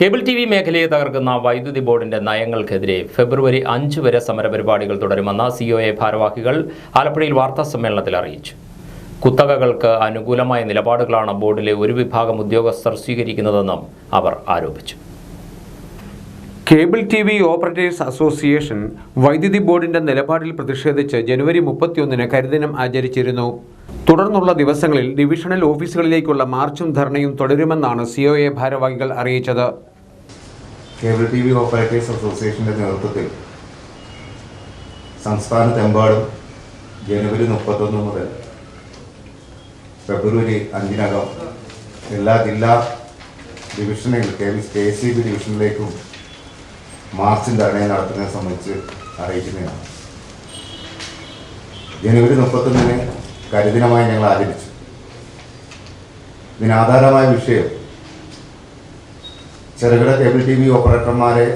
Cable T V മേഖലയെ തകർക്കുന്ന വൈദ്യുതി ബോർഡിന്റെ നയങ്ങൾക്കെതിരെ ഫെബ്രുവരി അഞ്ച് വരെ സമരപരിപാടികൾ തുടരുമെന്ന് സി ഒ എ ഭാരവാഹികൾ ആലപ്പുഴയിൽ വാർത്താ സമ്മേളനത്തിൽ അറിയിച്ചു. കുത്തകകൾക്ക് അനുകൂലമായ നിലപാടുകളാണ് ബോർഡിലെ ഒരു വിഭാഗം ഉദ്യോഗസ്ഥർ സ്വീകരിക്കുന്നതെന്നും അവർ ആരോപിച്ചു. Cable T V operators association വൈദ്യുതി ബോർഡിന്റെ നിലപാടിൽ പ്രതിഷേധിച്ച് ജനുവരി മുപ്പത്തിയൊന്നിന് കരിദിനം ആചരിച്ചിരുന്നു. തുടർന്നുള്ള ദിവസങ്ങളിൽ ഡിവിഷണൽ ഓഫീസുകളിലേക്കുള്ള മാർച്ചും ധർണയും തുടരുമെന്നാണ് സി ഒ എ ഭാരവാഹികൾ അറിയിച്ചത്. കേബിൾ ടി വി ഓപ്പറേറ്റേഴ്സ് അസോസിയേഷന്റെ നേതൃത്വത്തിൽ സംസ്ഥാനത്തെമ്പാടും ജനുവരി മുപ്പത്തൊന്ന് മുതൽ ഫെബ്രുവരി അഞ്ചിനകം എല്ലാ ജില്ലാ ഡിവിഷനുകൾ കെ സി ബി ഡിവിഷനിലേക്കും മാർച്ചും ധർണയും നടത്തുന്നതിനെ സംബന്ധിച്ച് അറിയിക്കുന്നതാണ്. ജനുവരി മുപ്പത്തൊന്നിന് കരിദിനമായി ഞങ്ങൾ ആചരിച്ചു. ഇതിനാധാരമായ വിഷയം ചെറുകിട കേബിൾ ടി വി ഓപ്പറേറ്റർമാരെ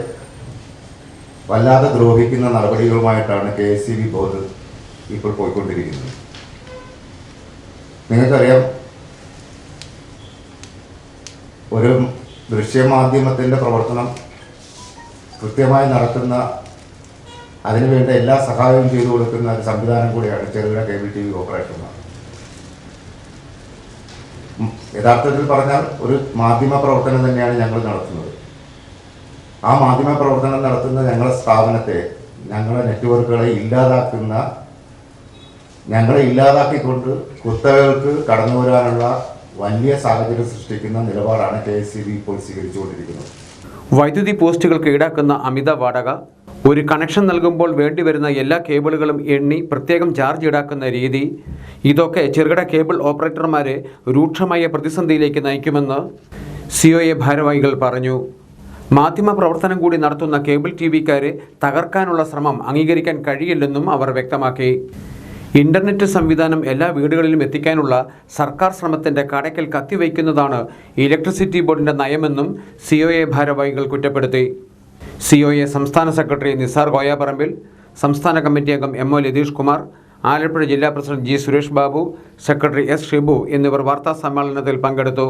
വല്ലാതെ ദ്രോഹിക്കുന്ന നടപടികളുമായിട്ടാണ് K S C B board ഇപ്പോൾ പോയിക്കൊണ്ടിരിക്കുന്നത്. നിങ്ങൾക്കറിയാം ഒരു ദൃശ്യമാധ്യമത്തിന്റെ പ്രവർത്തനം കൃത്യമായി നടത്തുന്ന അതിനുവേണ്ട എല്ലാ സഹായവും ചെയ്തു കൊടുക്കുന്ന ഒരു സംവിധാനം കൂടിയാണ് ചെറുകിട കേബിൾ ടി വി ഓപ്പറേറ്റർമാർ യഥാർത്ഥത്തിൽ പറഞ്ഞാൽ ഒരു മാധ്യമ പ്രവർത്തനം തന്നെയാണ് ഞങ്ങൾ നടത്തുന്നത്. ആ മാധ്യമ പ്രവർത്തനം നടത്തുന്ന ഞങ്ങളുടെ സ്ഥാപനത്തെ ഞങ്ങളെ നെറ്റ്വർക്കുകളെ ഇല്ലാതാക്കുന്ന ഞങ്ങളെ ഇല്ലാതാക്കിക്കൊണ്ട് കുത്തകകൾക്ക് കടന്നു വരാനുള്ള വലിയ സാഹചര്യം സൃഷ്ടിക്കുന്ന നിലപാടാണ് കെ എസ് സി ബി ഇപ്പോൾ സ്വീകരിച്ചുകൊണ്ടിരിക്കുന്നത്. വൈദ്യുതി പോസ്റ്റുകൾക്ക് ഈടാക്കുന്ന അമിത വാടക ഒരു കണക്ഷൻ നൽകുമ്പോൾ വേണ്ടി വരുന്ന എല്ലാ കേബിളുകളും എണ്ണി പ്രത്യേകം ചാർജ് ഈടാക്കുന്ന രീതി. ഇതൊക്കെ ചെറുകിട കേബിൾ ഓപ്പറേറ്റർമാരെ രൂക്ഷമായ പ്രതിസന്ധിയിലേക്ക് നയിക്കുമെന്ന് സി ഒ എ ഭാരവാഹികൾ പറഞ്ഞു. മാധ്യമ പ്രവർത്തനം കൂടി നടത്തുന്ന കേബിൾ ടി വിക്കാരെ തകർക്കാനുള്ള ശ്രമം അംഗീകരിക്കാൻ കഴിയില്ലെന്നും അവർ വ്യക്തമാക്കി. ഇന്റർനെറ്റ് സംവിധാനം എല്ലാ വീടുകളിലും എത്തിക്കാനുള്ള സർക്കാർ ശ്രമത്തിന്റെ കടയ്ക്കൽ കത്തിവയ്ക്കുന്നതാണ് ഇലക്ട്രിസിറ്റി ബോർഡിന്റെ നയമെന്നും സി ഒ എ ഭാരവാഹികൾ കുറ്റപ്പെടുത്തി. സി ഒ എ സംസ്ഥാന സെക്രട്ടറി നിസാർ കോയാപറമ്പിൽ സംസ്ഥാന കമ്മിറ്റി അംഗം എം ഒ ലതീഷ് കുമാർ ആലപ്പുഴ ജില്ലാ president G Suresh Babu secretary S Shibu എന്നിവർ വാർത്താ സമ്മേളനത്തിൽ പങ്കെടുത്തു.